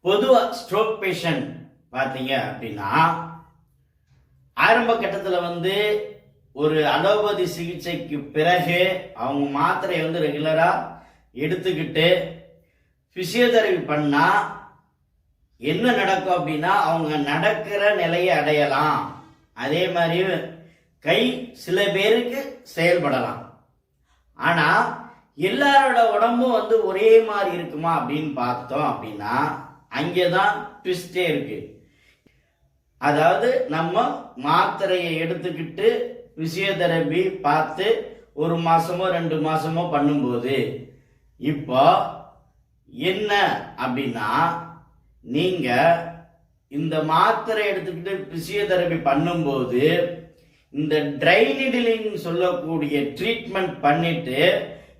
பொதுவாக stroke patient பார்த்தீங்க அப்படின்னா ஆரம்ப கட்டத்தில் வந்து ஒரு அலோபதி சிகிச்சைக்கு பிறகு அவங்க மாத்திரையை வந்து ரெகுலராக எடுத்துக்கிட்டு ஃபிசியோதெரபி பண்ணால் என்ன நடக்கும் அப்படின்னா அவங்க நடக்கிற நிலையை அடையலாம். அதே மாதிரி கை சில பேருக்கு செயல்படலாம். ஆனால் எல்லாரோட உடம்பும் வந்து ஒரே மாதிரி இருக்குமா அப்படின்னு பார்த்தோம் அப்படின்னா அங்கே தான் ட்விஸ்டே இருக்கு. அதாவது நம்ம மாத்திரையை எடுத்துக்கிட்டு பிசியோதெரபி பார்த்து ஒரு மாசமோ ரெண்டு மாசமோ பண்ணும்போது இப்போ என்ன அப்படின்னா நீங்க இந்த மாத்திரை எடுத்துக்கிட்டு பிசியோதெரபி பண்ணும்போது இந்த ட்ரை நிடிலிங் சொல்லக்கூடிய ட்ரீட்மெண்ட் பண்ணிட்டு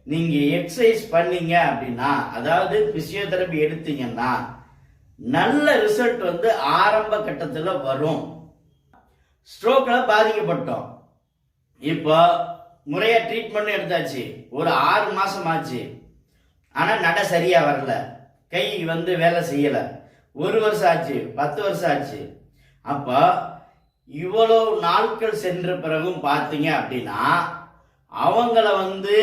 நீங்க எக்ஸசைஸ் பண்ணீங்க அப்படின்னா அதாவது பிசியோதெரபி எடுத்தீங்கன்னா நல்ல ரிசல்ட் வந்து ஆரம்ப கட்டத்தில் வரும். ஸ்ட்ரோக்கில் பாதிக்கப்பட்டோம். இப்போ முறையாக ட்ரீட்மெண்ட் எடுத்தாச்சு. ஒரு ஆறு மாதம் ஆச்சு. ஆனால் நட சரியாக வரல. கை வந்து வேலை செய்யலை. ஒரு வருஷம் ஆச்சு பத்து வருஷம் ஆச்சு. அப்போ இவ்வளோ நாட்கள் சென்ற பிறகும் பார்த்தீங்க அப்படின்னா அவங்கள வந்து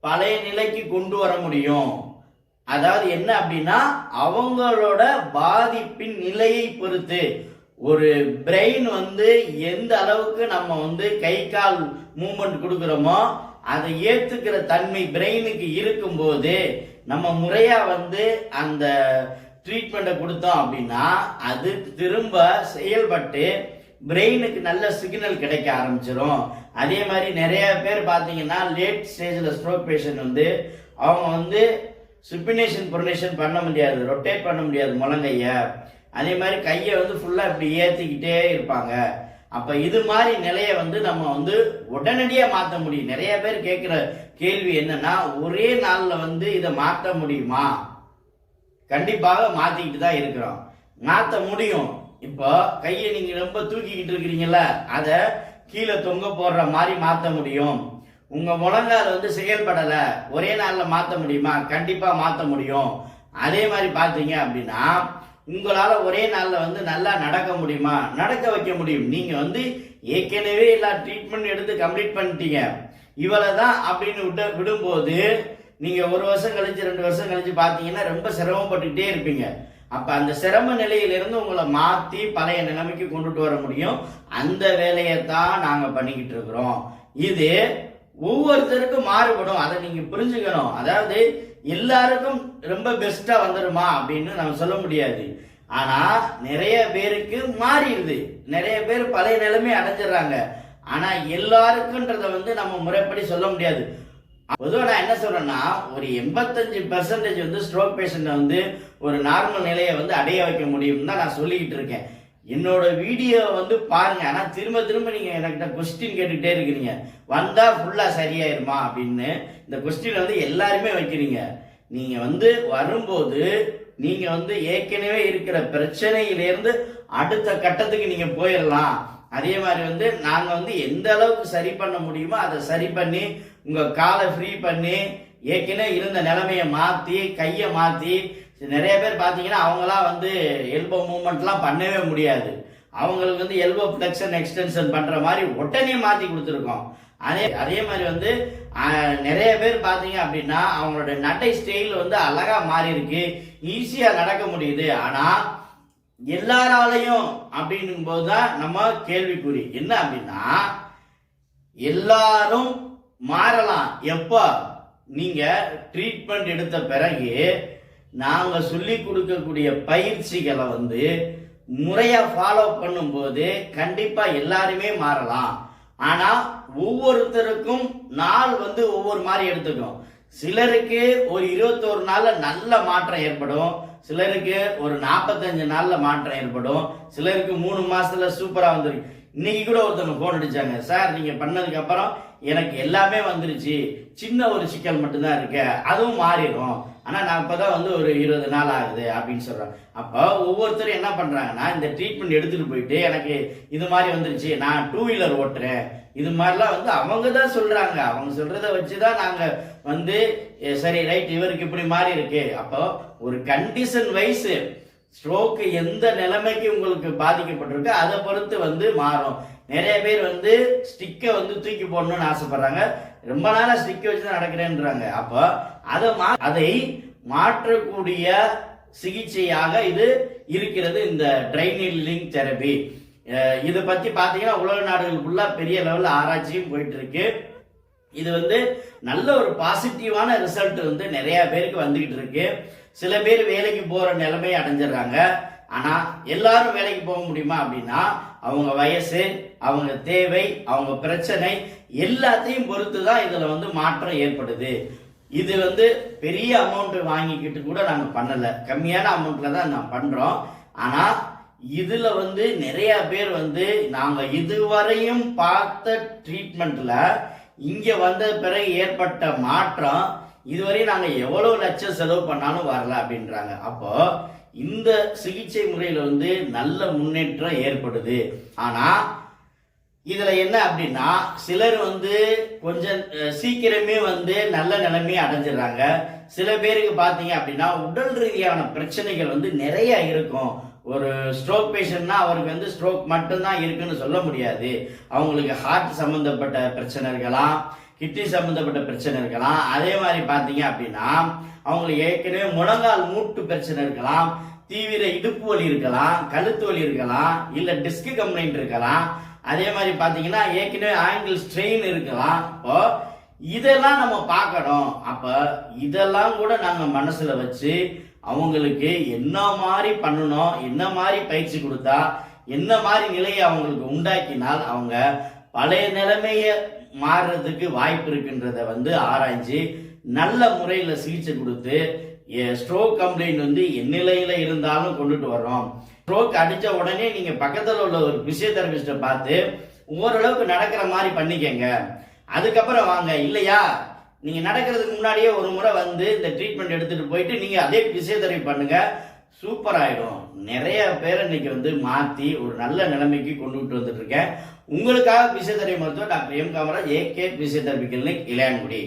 பழைய நிலைக்கு கொண்டு வர முடியும். அதாவது என்ன அப்படின்னா அவங்களோட பாதிப்பின் நிலையை பொறுத்து. ஒரு பிரெயின் வந்து எந்த அளவுக்கு நம்ம வந்து கை கால் மூமெண்ட் கொடுக்குறோமோ அதை ஏற்றுக்கிற தன்மை பிரெயினுக்கு இருக்கும்போது நம்ம முறையாக வந்து அந்த ட்ரீட்மெண்ட்டை கொடுத்தோம் அப்படின்னா அது திரும்ப செயல்பட்டு பிரெயினுக்கு நல்ல சிக்னல் கிடைக்க ஆரம்பிச்சிடும் அதே மாதிரி நிறைய பேர் பார்த்தீங்கன்னா லேட் ஸ்டேஜில் ஸ்ட்ரோக் பேஷண்ட் வந்து அவங்க வந்து சுப்பினேஷன் பொர்னேஷன் பண்ண முடியாது. ரொட்டேட் பண்ண முடியாது முழங்கைய. அதே மாதிரி கையை வந்து ஃபுல்லாக இப்படி ஏற்றிக்கிட்டே இருப்பாங்க. அப்போ இது மாதிரி நிலையை வந்து நம்ம வந்து உடனடியாக மாற்ற முடியும். நிறைய பேர் கேட்குற கேள்வி என்னன்னா ஒரே நாளில் வந்து இதை மாற்ற முடியுமா? கண்டிப்பாக மாற்றிக்கிட்டு தான் இருக்கிறோம். மாற்ற முடியும். இப்போ கையை நீங்கள் ரொம்ப தூக்கிக்கிட்டு இருக்கிறீங்கள அதை கீழே தொங்க போடுற மாதிரி மாற்ற முடியும். உங்க முழங்கால் வந்து செயல்படலை ஒரே நாளில் மாற்ற முடியுமா? கண்டிப்பாக மாற்ற முடியும். அதே மாதிரி பார்த்தீங்க அப்படின்னா உங்களால் ஒரே நாளில் வந்து நல்லா நடக்க முடியுமா? நடக்க வைக்க முடியும். நீங்கள் வந்து ஏற்கனவே எல்லா ட்ரீட்மெண்ட் எடுத்து கம்ப்ளீட் பண்ணிட்டீங்க. இவ்வளவுதான் அப்படின்னு விட்டு விடும்போது நீங்கள் ஒரு வருஷம் கழிச்சு ரெண்டு வருஷம் கழிச்சு பார்த்தீங்கன்னா ரொம்ப சிரமப்பட்டுக்கிட்டே இருப்பீங்க. அப்போ அந்த சிரம நிலையிலிருந்து உங்களை மாற்றி பழைய நிலைமைக்கு கொண்டுட்டு வர முடியும். அந்த வேலையை தான் நாங்கள் பண்ணிக்கிட்டு இருக்கிறோம். இது ஒவ்வொருத்தருக்கும் மாறுபடும். அதை நீங்க புரிஞ்சுக்கணும். அதாவது எல்லாருக்கும் ரொம்ப பெஸ்டா வந்துருமா அப்படின்னு நம்ம சொல்ல முடியாது. ஆனா நிறைய பேருக்கு மாறிடுது. நிறைய பேர் பழைய நிலைமை அடைஞ்சிடுறாங்க. ஆனா எல்லாருக்குன்றத வந்து நம்ம முறைப்படி சொல்ல முடியாது. பொதுவாக நான் என்ன சொல்றேன்னா ஒரு எண்பத்தஞ்சு பெர்சன்டேஜ் வந்து ஸ்ட்ரோக் பேஷண்ட்டை வந்து ஒரு நார்மல் நிலையை வந்து அடைய வைக்க முடியும்னு தான் நான் சொல்லிக்கிட்டு இருக்கேன். என்னோட வீடியோ வந்து பாருங்க. ஆனா திரும்ப திரும்ப நீங்க என்கிட்ட கொஸ்டின் கேட்டுக்கிட்டே இருக்கிறீங்க. வந்தா ஃபுல்லா சரியாயிருமா அப்படின்னு இந்த கொஸ்டின் வந்து எல்லாருமே வைக்கிறீங்க. நீங்க வந்து வரும்போது நீங்க வந்து ஏற்கனவே இருக்கிற பிரச்சனையிலிருந்து அடுத்த கட்டத்துக்கு நீங்க போயிடலாம் அதே மாதிரி வந்து நாங்க வந்து எந்த அளவுக்கு சரி பண்ண முடியுமோ அதை சரி பண்ணி உங்க காலை ஃப்ரீ பண்ணி ஏற்கனவே இருந்த நிலைமையை மாத்தி கையை மாத்தி நிறைய பேர் பார்த்தீங்கன்னா அவங்களாம் வந்து எல்போ மூமெண்ட்லாம் பண்ணவே முடியாது. அவங்களுக்கு வந்து எல்போ ஃப்ளெக்ஷன் எக்ஸ்டென்ஷன் பண்ணுற மாதிரி உடனே மாற்றி கொடுத்துருக்கோம். அதே அதே மாதிரி வந்து நிறைய பேர் பார்த்தீங்க அப்படின்னா அவங்களோட நடை ஸ்டைல் வந்து அழகாக மாறி இருக்கு ஈஸியாக நடக்க முடியுது. ஆனால் எல்லாராலையும் அப்படின்னும் போதுதான் நம்ம கேள்விக்குறி. என்ன அப்படின்னா எல்லாரும் மாறலாம். எப்போ? நீங்கள் ட்ரீட்மெண்ட் எடுத்த பிறகு நாங்கள் சொல்லி கொடுக்கக்கூடிய பயிற்சிகளை வந்து முறையாக ஃபாலோ பண்ணும்போது கண்டிப்பாக எல்லாருமே மாறலாம். ஆனால் ஒவ்வொருத்தருக்கும் நாள் வந்து ஒவ்வொரு மாதிரி எடுத்துக்கும். சிலருக்கு ஒரு இருபத்தோரு நாளில் நல்ல மாற்றம் ஏற்படும். சிலருக்கு ஒரு நாற்பத்தஞ்சு நாளில் மாற்றம் ஏற்படும். சிலருக்கு மூணு மாசத்துல சூப்பராக வந்துருக்கு இன்னைக்கு கூட ஒருத்தவங்க ஃபோன் அடிச்சாங்க சார் நீங்க பண்ணதுக்கு அப்புறம் எனக்கு எல்லாமே வந்துருச்சு. சின்ன ஒரு சிக்கல் மட்டும்தான் இருக்கு. அதுவும் மாறிடும். ஆனால் நான் இப்பதான் வந்து ஒரு இருபது நாள் ஆகுது அப்படின்னு சொல்கிறேன் அப்போ ஒவ்வொருத்தரும் என்ன பண்ணுறாங்கன்னா இந்த ட்ரீட்மெண்ட் எடுத்துகிட்டு போயிட்டு எனக்கு இது மாதிரி வந்துருச்சு நான் டூ வீலர் ஓட்டுறேன். இது மாதிரிலாம் வந்து அவங்க தான் சொல்கிறாங்க அவங்க சொல்கிறத வச்சு தான் நாங்கள் வந்து சரி ரைட் இவருக்கு இப்படி மாறி இருக்கு. அப்போ ஒரு கண்டிஷன் வைஸு ஸ்ட்ரோக்கு எந்த நிலைமைக்கு உங்களுக்கு பாதிக்கப்பட்டிருக்கு அதை பொறுத்து வந்து மாறும். நிறைய பேர் வந்து ஸ்டிக்கை வந்து தூக்கி போடணும்னு ஆசைப்படுறாங்க. ரொம்ப நாளாக ஸ்டிக் வச்சு தான் நடக்கிறேன்றாங்க. அப்போ அதை மா அதை மாற்றக்கூடிய சிகிச்சையாக இது இருக்கிறது இந்த ட்ரைனிங் தெரபி. இதை பற்றி பார்த்தீங்கன்னா உலக நாடுகளுக்குள்ள பெரிய லெவலில் ஆராய்ச்சியும் போயிட்டு இருக்கு இது வந்து நல்ல ஒரு பாசிட்டிவான ரிசல்ட் வந்து நிறைய பேருக்கு வந்துகிட்டு இருக்கு. சில பேர் வேலைக்கு போகிற நிலைமை அடைஞ்சிடுறாங்க. ஆனால் எல்லாரும் வேலைக்கு போக முடியுமா அப்படின்னா அவங்க வயசு அவங்க தேவை அவங்க பிரச்சனை எல்லாத்தையும் பொறுத்து தான் இதில் வந்து மாற்றம் ஏற்படுது. இது வந்து பெரிய அமௌண்ட் வாங்கிக்கிட்டு கூட நாங்கள் பண்ணலை. கம்மியான அமௌண்ட்டில் தான் நான் பண்ணுறோம் ஆனால் இதில் வந்து நிறைய பேர் வந்து நாங்கள் இதுவரையும் பார்த்த ட்ரீட்மெண்ட்டில் இங்கே வந்த பிறகு ஏற்பட்ட மாற்றம் இதுவரை நாங்கள் எவ்வளோ லட்சம் செலவு பண்ணாலும் வரல அப்படின்றாங்க. அப்போ இந்த சிகிச்சை முறையில் வந்து நல்ல முன்னேற்றம் ஏற்படுது. ஆனால் இதில் என்ன அப்படின்னா சிலர் வந்து கொஞ்சம் சீக்கிரமே வந்து நல்ல நிலைமையை அடைஞ்சிடுறாங்க. சில பேருக்கு பார்த்தீங்க அப்படின்னா உடல் ரீதியான பிரச்சனைகள் வந்து நிறைய இருக்கும். ஒரு ஸ்ட்ரோக் பேஷண்ட்னா அவருக்கு வந்து ஸ்ட்ரோக் மட்டும்தான் இருக்குன்னு சொல்ல முடியாது. அவங்களுக்கு ஹார்ட் சம்மந்தப்பட்ட பிரச்சனை கிட்னி சம்பந்தப்பட்ட பிரச்சனை இருக்கலாம். அதே மாதிரி பார்த்தீங்க அப்படின்னா அவங்களுக்கு ஏற்கனவே முழங்கால் மூட்டு பிரச்சனை இருக்கலாம் தீவிர இடுப்பு வலி இருக்கலாம் கழுத்து வலி இருக்கலாம் இல்லை டிஸ்க் கம்ப்ளைண்ட் இருக்கலாம். அதே மாதிரி பார்த்தீங்கன்னா ஏற்கனவே ஆங்கிள் ஸ்ட்ரெயின் இருக்கலாம். இப்போ இதெல்லாம் நம்ம பார்க்கணும். அப்போ இதெல்லாம் கூட நாங்கள் மனசில் வச்சு அவங்களுக்கு என்ன மாதிரி பண்ணணும் என்ன மாதிரி பயிற்சி கொடுத்தா என்ன மாதிரி நிலையை அவங்களுக்கு உண்டாக்கினால் அவங்க பழைய நிலைமையை மாறுறதுக்கு வாய்ப்பு இருக்குன்றத வந்து ஆராய்ஞ்சு நல்ல முறையில் சிகிச்சை கொடுத்து ஸ்ட்ரோக் கம்ப்ளைண்ட் வந்து எந்நிலையில் இருந்தாலும் கொண்டுட்டு வர்றோம். ஸ்ட்ரோக் அடித்த உடனே நீங்கள் பக்கத்தில் உள்ள ஒரு பிசியோதெரபிஸ்ட பார்த்து ஓரளவுக்கு நடக்கிற மாதிரி பண்ணிக்கங்க. அதுக்கப்புறம் வாங்க. இல்லையா? நீங்கள் நடக்கிறதுக்கு முன்னாடியே ஒரு முறை வந்து இந்த ட்ரீட்மெண்ட் எடுத்துகிட்டு போயிட்டு நீங்கள் அதே பிசியோதெரபி பண்ணுங்கள் சூப்பர் ஆகிடும் நிறைய பேர் இன்னைக்கு வந்து மாற்றி ஒரு நல்ல நிலைமைக்கு கொண்டுகிட்டு வந்துட்டு இருக்கேன். உங்களுக்காக பிசியோதெரபி மருத்துவர் doctor M Kamaraj A K physiotherapy clinic Ilayangudi.